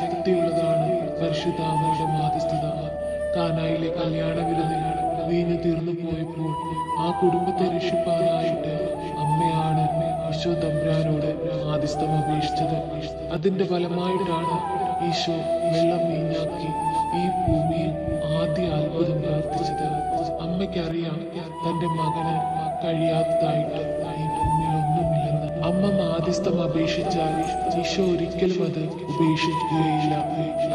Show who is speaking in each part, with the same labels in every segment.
Speaker 1: ശക്തിയുള്ളതാണ് പരിശുദ്ധ മാധ്യസ്ഥത കാനായിലെ കല്യാണ വിരുന്നിൽ വീഞ്ഞു തീർന്നു പോയപ്പോൾ ആ കുടുംബത്തെ രക്ഷിപ്പാനായിട്ട് അമ്മയാണ് ഈശോ തമ്പ്രാനോട് ആദിസ്ഥം അപേക്ഷിച്ചത്. അതിന്റെ ഫലമായിട്ടാണ് ഈശോ വെള്ളം വീഞ്ഞാക്കി ഈ ഭൂമിയിൽ ആദ്യ അത്ഭുതം പ്രവർത്തിച്ചത് അമ്മയ്ക്കറിയാം തന്റെ മകന് കഴിയാത്തതായിട്ട്. അമ്മ മാധ്യസ്ഥം അപേക്ഷിച്ചാൽ ഈശോ ഒരിക്കലും അത് ഉപേക്ഷിക്കുകയില്ല.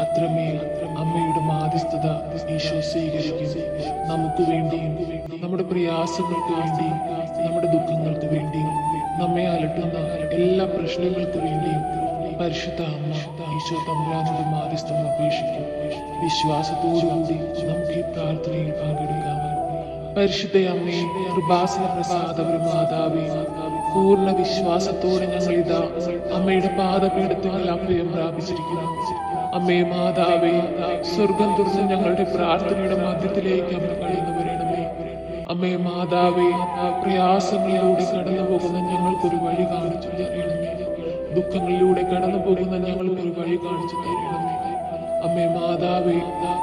Speaker 1: അത്രമേൽ അമ്മയുടെ മാധ്യസ്ഥത ഈശോ സ്വീകരിക്കും. നമുക്ക് വേണ്ടിയും നമ്മുടെ പ്രയാസങ്ങൾക്ക് വേണ്ടിയും നമ്മുടെ ദുഃഖങ്ങൾക്ക് വേണ്ടിയും നമ്മെ അലട്ടുന്ന എല്ലാ പ്രശ്നങ്ങൾക്ക് വേണ്ടിയും പരിശുദ്ധ അമ്മ ഈശോ തമ്പുരാനോട് മാധ്യസ്ഥം അപേക്ഷിക്കും. വിശ്വാസത്തോടുകൂടി നമുക്ക് ഈ പ്രാർത്ഥനയിൽ പങ്കെടുക്കാം. പരിശുദ്ധ അമ്മയും കൃപാസന പ്രസാദപര പൂർണ വിശ്വാസത്തോടെ ഞങ്ങൾ ഇതാ അമ്മയുടെ പാദപീഠത്തിൽ അഭയം പ്രാപിച്ചിരിക്കുന്നു. അമ്മേ മാതാവേ സ്വർഗം തുറന്ന് ഞങ്ങളുടെ പ്രാർത്ഥനയുടെ മധ്യത്തിലേക്ക് അമ്മ കടന്നു വരണമേ. അമ്മേ മാതാവേ പ്രയാസങ്ങളിലൂടെ കടന്നു പോകുന്ന ഞങ്ങൾക്കൊരു വഴി കാണിച്ചു തരണമേ. ദുഃഖങ്ങളിലൂടെ കടന്നു പോകുന്ന ഞങ്ങൾക്കൊരു വഴി കാണിച്ചു തരണമേ. അമ്മേ മാതാവേ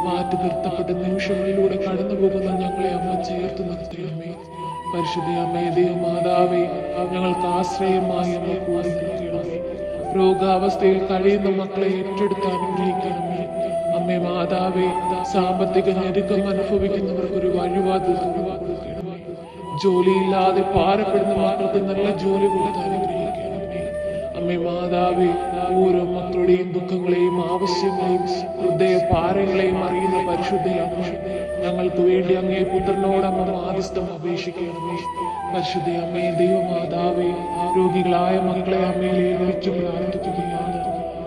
Speaker 1: മാറ്റി നിർത്തപ്പെട്ട നിമിഷങ്ങളിലൂടെ കടന്നു പോകുന്ന ഞങ്ങളെ അമ്മ ചേർത്ത് നിർത്തണമേ. പരിശുദ്ധ അമ്മേ ദൈവ മാതാവേ ഞങ്ങൾക്ക് ആശ്രയമായി അമ്മ കൂടി രോഗാവസ്ഥയിൽ കഴിയുന്ന മക്കളെ ഏറ്റെടുത്ത് അനുഗ്രഹിക്കണമേ അമ്മേ മാതാവേ സാമ്പത്തിക ഞെരുക്കം അനുഭവിക്കുന്നവർക്ക് ഒരു വഴിവാതിൽ ജോലിയില്ലാതെ പാരപ്പെടുന്ന മക്കൾക്ക് നല്ല ജോലി കൊടുത്ത് അനുഗ്രഹിക്കണമേ. അമ്മേ മാതാവേ ഓരോ മക്കളുടെയും ദുഃഖങ്ങളെയും ആവശ്യങ്ങളെയും ഹൃദയ ഭാരങ്ങളെയും അറിയുന്ന പരിശുദ്ധയാണ് ഞങ്ങൾക്ക് വേണ്ടി അങ്ങേ പുത്രനോട് അമ്മ മാധ്യസ്ഥം പരിശുദ്ധ അമ്മേ ദൈവമാതാവേ രോഗികളായ മക്കളെ അമ്മയിലെ വിളിച്ചു പ്രാർത്ഥിക്കുകയാണ്.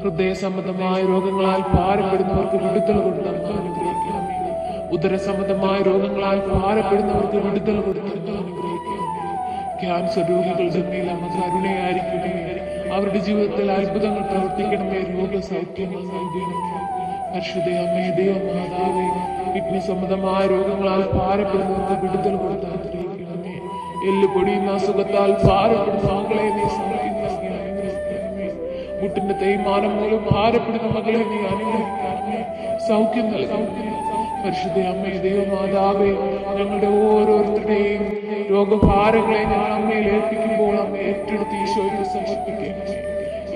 Speaker 1: ഹൃദയ സംബന്ധമായ രോഗങ്ങളാൽ ഭാരപ്പെടുന്നവർക്ക് വിടുതൽ കൊടുത്ത് അനുഗ്രഹിക്കണമേ. ഉദര സംബന്ധമായ രോഗങ്ങളാൽ ഭാരപ്പെടുന്നവർക്ക് വിടുതൽ കൊടുത്ത് അമ്മ അനുഗ്രഹിക്കണമേ. ക്യാൻസർ രോഗികളുടെ മേൽ അമ്മ കരുണയായിരിക്കണമേ അവരുടെ ജീവിതത്തിൽ അത്ഭുതങ്ങൾ പ്രവർത്തിക്കണമേ. രോഗസൗഖ്യങ്ങൾ നൽകണമേ. പരിശുദ്ധ അമ്മേ ദൈവമാതാവേ കിഡ്നി സംബന്ധമായ രോഗങ്ങളാൽ ഭാരപ്പെടുന്നവർക്ക് വിടുതൽ കൊടുത്ത് ആഗ്രഹിക്കണമേ എല്ല് പൊടിയുന്ന അസുഖത്താൽ ഭാരപ്പെടുന്ന മകളെ നീ അനുഗ്രഹിക്കണമേ. മുട്ടിന്റെ തേയ്മാനം മൂലം ഭാരപ്പെടുന്ന മകളെ നീ അനുഗ്രഹിക്കണമേ. സൗഖ്യം നൽകണമേ. പരിശുദ്ധ അമ്മയെ ദൈവമാതാവേ ഞങ്ങളുടെ ഓരോരുത്തരുടെയും രോഗഭാരങ്ങളെ ഞങ്ങൾ അമ്മയിൽ ഏൽപ്പിക്കുമ്പോൾ അമ്മ ഏറ്റെടുത്ത് ഈശോയ്ക്ക് സമർപ്പിക്കണമേ.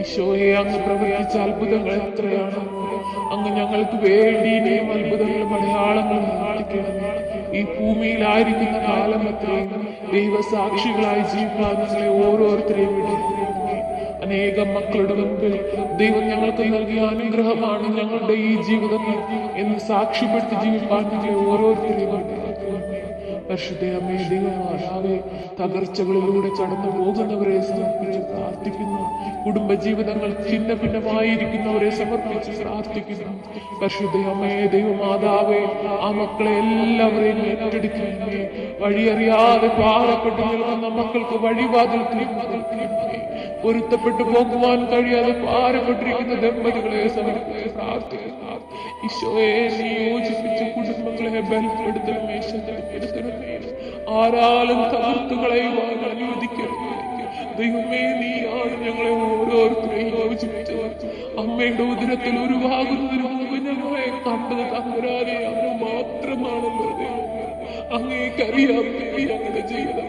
Speaker 1: ഈശോയെ അങ്ങ് പ്രവർത്തിച്ച അത്ഭുതങ്ങൾ എത്രയാണ് അങ്ങ് ഞങ്ങൾക്ക് വേണ്ടി ഇനിയും അത്ഭുതങ്ങളും അടയാളങ്ങളും കാണിക്കണം ഈ ഭൂമിയിലായിരിക്കുന്ന കാലം എത്രയും ദൈവസാക്ഷികളായി ജീവിക്കാൻ ഞങ്ങളെ ഓരോരുത്തരെയും അനേകം മക്കളുടെ മുമ്പിൽ ദൈവം ഞങ്ങൾക്ക് നൽകിയ അനുഗ്രഹമാണ് ഞങ്ങളുടെ ഈ ജീവിതം എന്ന് സാക്ഷ്യപ്പെടുത്തി ജീവിപ്പാൻ ഓരോരുത്തരെയും ദൈവമാതാവേ തകർച്ചകളിലൂടെ കടന്നു പോകുന്നവരെ സമർപ്പിച്ച് പ്രാർത്ഥിക്കുന്നു. കുടുംബജീവിതങ്ങൾ ഛിന്ന ഭിന്നമായിരിക്കുന്നവരെ സമർപ്പിച്ച് പ്രാർത്ഥിക്കുന്നു. പരിശുദ്ധ ദൈവമാതാവേ ആ മക്കളെ എല്ലാവരെയും ഏറ്റെടുക്കുന്നേ വഴിയറിയാതെ പാറപ്പെട്ടു നിൽക്കുന്ന മക്കൾക്ക് വഴിവാതിൽ കൊടുക്കണമേ. പൊരുത്തപ്പെട്ടു പോകുവാൻ കഴിയാതെ പാരപ്പെട്ടിരിക്കുന്ന ദമ്പതികളെ സമർപ്പിച്ച് കുടുംബങ്ങളെ ബലപ്പെടുത്തണമേ ആരാലും തകർത്തു കളയുവാൻ അനുവദിക്കണമേ ദൈവമേ നീയാണ് ഞങ്ങളെ ഓരോരുത്തരെയും യോജിപ്പിച്ചത്. അമ്മയുടെ ഉദരത്തിൽ ഉരുവാകുന്നതിന് മുമ്പ് ഞങ്ങളെ കണ്ടത് തമ്പുരാനെ അങ്ങ് മാത്രമാണല്ലോ അങ്ങേക്കറിയാം ഞങ്ങളുടെ ജീവിതം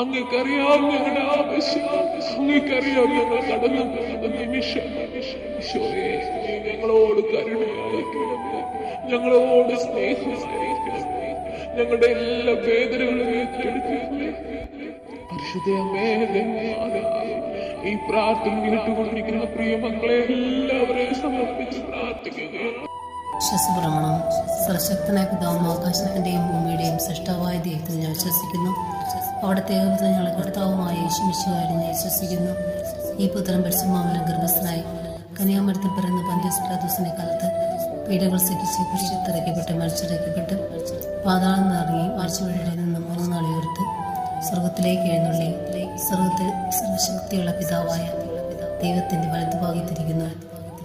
Speaker 1: അങ്ങേക്കറിയാം ഞങ്ങളുടെ ആവശ്യം അങ്ങേക്കറിയാം ഞങ്ങൾ കടന്നു പോകുന്ന നിമിഷം ഞങ്ങളോട് കരുണയായിരിക്കണം ഞങ്ങളോട് സ്നേഹം ഞങ്ങളുടെ എല്ലാ വേദനകളും ഈ പ്രാർത്ഥന കേട്ടുകൊണ്ടിരിക്കുന്ന പ്രിയ മക്കളെ എല്ലാവരെയും സമർപ്പിച്ച് പ്രാർത്ഥിക്കുകയാണ്.
Speaker 2: വിശ്വസഭ്രമണം സർശക്തനായ പിതാവും ആകാശത്തിന്റെയും ഭൂമിയുടെയും സൃഷ്ടാവായ ദൈവത്തിൽ ഞാൻ വിശ്വസിക്കുന്നു അവിടെ ഏകപുത്ര ഞങ്ങൾ കർത്താവുമായ യേശുമിശുകാരി ഞാൻ വിശ്വസിക്കുന്നു ഈ പുത്രൻ പരിശുമാമലം ഗർഭസ്ഥനായി കന്യാമരത്തിൽ പിറന്ന പന്ത്യസ്പ്രാദോസിന്റെ കാലത്ത് പീഡകൾ സഹിച്ച് കുരിശിത്തിറക്കപ്പെട്ട് മരിച്ചിറക്കപ്പെട്ട് പാതാളം നിറങ്ങി ആഴ്ചവഴിയുടെ നിന്ന് മൂന്ന് നാളിയോർത്ത് സ്വർഗത്തിലേക്ക് എഴുന്നള്ളി. സ്വർഗത്തിൽ സർവശക്തിയുള്ള പിതാവായ ദൈവത്തിന്റെ വലതുഭാഗത്തിരിക്കുന്നു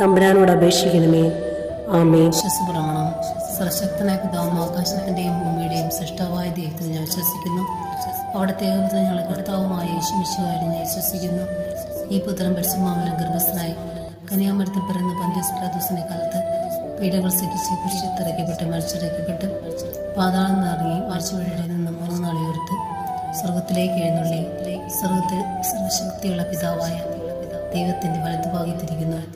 Speaker 3: തമ്പുരാനോട് അപേക്ഷിക്കണമേ. ആമേ
Speaker 2: വിശ്വസപ്രമാണം സർശക്തനായ പിതാവും ആകാശത്തിന്റെയും ഭൂമിയുടെയും സൃഷ്ടാവായ ദൈവത്തിൽ ഞാൻ വിശ്വസിക്കുന്നു. അവിടുത്തെ ഏകപുത്രൻ ഞങ്ങളെ കർത്താവുമായ യേശുമിശുവായിരുന്നു ഞാൻ വിശ്വസിക്കുന്നു. ഈ പുത്രൻ പരിശുമാമലം ഗർഭസ്ഥനായി കന്യാമരത്തിൽ പിറന്ന് പന്ത്യസ്പ്രാദോസിനെ കാലത്ത് പീഡകൾ സഹിച്ച് കുരിശത്തിറക്കപ്പെട്ട് മരിച്ചിറക്കപ്പെട്ട് പാതാളം നിറങ്ങി മരിച്ചുവഴിയുടെ നിന്ന് മൂന്ന് നാളെ ഉയർത്ത് സ്വർഗത്തിലേക്ക് എഴുന്നള്ളി. സ്വർഗത്തിൽ സർവശക്തിയുള്ള പിതാവായ ദൈവത്തിന്റെ വലതുഭാഗത്തിരിക്കുന്നു.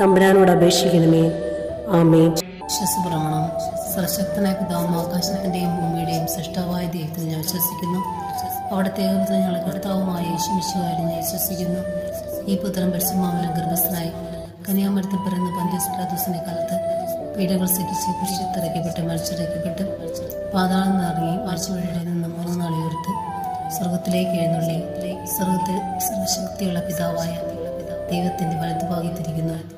Speaker 3: തമ്പുരാനോട് അപേക്ഷിക്കണമേ. ആമേ
Speaker 2: വിശ്വസപ്രമാണം. സർശക്തനായ പിതാവും ആകാശത്തിന്റെയും ഭൂമിയുടെയും സൃഷ്ടാവായ ദൈവത്തിൽ ഞാൻ വിശ്വസിക്കുന്നു. അവിടുത്തെ ഞങ്ങളെ കർത്താവുമായ യേശുമിശുകാരി ഞാൻ വിശ്വസിക്കുന്നു. ഈ പുത്രൻ പരിശുമാമലം ഗർഭസ്ഥനായി കന്യാമരത്തിൽ പിറന്ന പന്ത്യസ്പ്രാദോസിനെ കാലത്ത് പീഡകൾ സഹിച്ച് കുരിശിത്തിറക്കപ്പെട്ട് മരിച്ചിറക്കപ്പെട്ട്. പാതാളം നിറങ്ങി മരിച്ചുവഴിയുടെ നിന്ന് മൂന്ന് നാളിയോർത്ത് സ്വർഗത്തിലേക്ക് എഴുന്നള്ളി. സ്വർഗത്തിൽ സർവശക്തിയുള്ള പിതാവായ ദൈവത്തിന്റെ വലതുഭാഗത്തിരിക്കുന്നു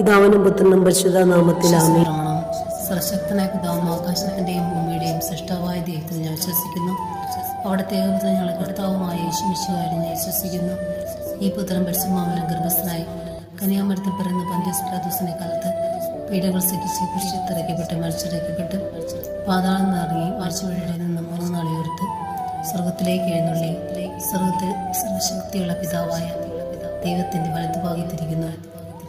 Speaker 3: ഇതാവനും പുത്രനും പരിശുദ്ധ നാമത്തിൽ ആമേ
Speaker 2: സർശക്തനായ പിതാവും ആകാശത്തിന്റെയും ഭൂമിയുടെയും സൃഷ്ടാവായ ദൈവത്തിൽ ഞാൻ വിശ്വസിക്കുന്നു. അവിടത്തെ ഏകപുത്ര ഞങ്ങളെ കർത്താവുമായ യേശുമിശുകാരി ഞാൻ വിശ്വസിക്കുന്നു. ഈ പുത്രൻ പരിശുമാമലം ഗർഭസ്ഥനായി കനിയാമരത്തിൽ പിറന്ന പന്ത്യസ്പ്രാദോസിനെ കാലത്ത് പീഡകൾ സഹിച്ച് പുരുഷത്തിറക്കപ്പെട്ട് മരിച്ചിറക്കപ്പെട്ട് പാതാളം നിറങ്ങി മരിച്ചുവഴിയുടെ നിന്ന് മൂന്ന് നാളിയോർത്ത് ഉയർത്ത് സ്വർഗത്തിലേക്ക് എഴുന്നള്ളി. സ്വർഗത്തിൽ സർവശക്തിയുള്ള പിതാവായ ദൈവത്തിന്റെ വലതുഭാഗത്തിരിക്കുന്നു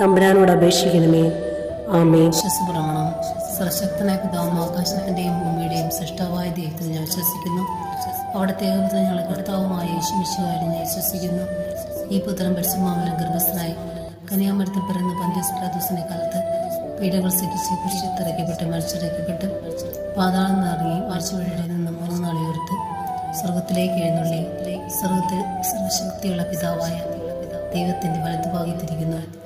Speaker 3: തമ്പുരാനോട് അപേക്ഷിക്കണമേ. ആമേ
Speaker 2: വിശ്വസപ്രമാണം സർശക്തനായ പിതാവും ആകാശത്തിന്റെയും ഭൂമിയുടെയും സൃഷ്ടാവായ ദൈവത്തിൽ ഞാൻ വിശ്വസിക്കുന്നു. അവിടുത്തെ ഏകപുത്രൻ ഞങ്ങളെ കർത്താവുമായ യേശുമിശുവായിരുന്നു ഞാൻ വിശ്വസിക്കുന്നു. ഈ പുത്രൻ പരിശുമാമലം ഗർഭസ്ഥനായി കനിയാമരത്തിൽ പിറന്ന് പന്ത്യസ്പ്രാദൂസിനെ കാലത്ത് പീഡകൾ സഹിച്ച് കുരിശത്തിറക്കപ്പെട്ട് മരിച്ചിറക്കപ്പെട്ട് പാതാളം നിറങ്ങി മരിച്ചുവഴിയുടെ നിന്ന് മൂന്ന് നാൾ ഉയർത്ത് സ്വർഗത്തിലേക്ക് എഴുന്നള്ളി. സ്വർഗത്തിൽ സർവശക്തിയുള്ള പിതാവായ ദൈവത്തിന്റെ വലതുഭാഗത്തിരിക്കുന്നു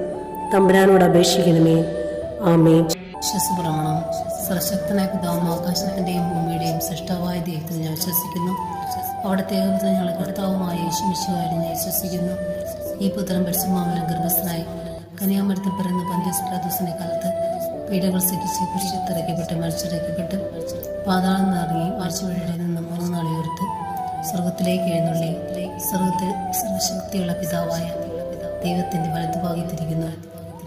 Speaker 3: തമ്പുരാനോട് അപേക്ഷിക്കണമേ. ആമേ
Speaker 2: വിശ്വസപ്രമാണം. സർശക്തനായ പിതാവും ആകാശത്തിന്റെയും ഭൂമിയുടെയും സൃഷ്ടാവായ ദൈവത്തിൽ ഞാൻ വിശ്വസിക്കുന്നു. അവിടുത്തെ ഞങ്ങളെ കർത്താവുമായ യേശുമിശുകാരും ഞാൻ വിശ്വസിക്കുന്നു. ഈ പുത്രൻ പരിശുമാമലം ഗർഭസ്ഥനായി കന്യാമരത്തിൽ പിറന്ന പന്ത്യസ്പ്രാദൂസിനെ കാലത്ത് പീഡകൾ സഹിച്ച് കുരിശത്തിറക്കപ്പെട്ട് മരിച്ചിറക്കപ്പെട്ട്. പാതാളം നിറങ്ങി മരിച്ചുവഴിയുടെ നിന്ന് മൂന്ന് നാളെ ഉയർത്ത് സ്വർഗത്തിലേക്ക് എഴുന്നള്ളി. സ്വർഗത്തിൽ സർവശക്തിയുള്ള പിതാവായ ദൈവത്തിന്റെ വലതുഭാഗത്തിരിക്കുന്നു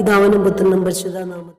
Speaker 3: ഇതവനും പുത്രനും പരിശുദ്ധ നാമത്തിൽ.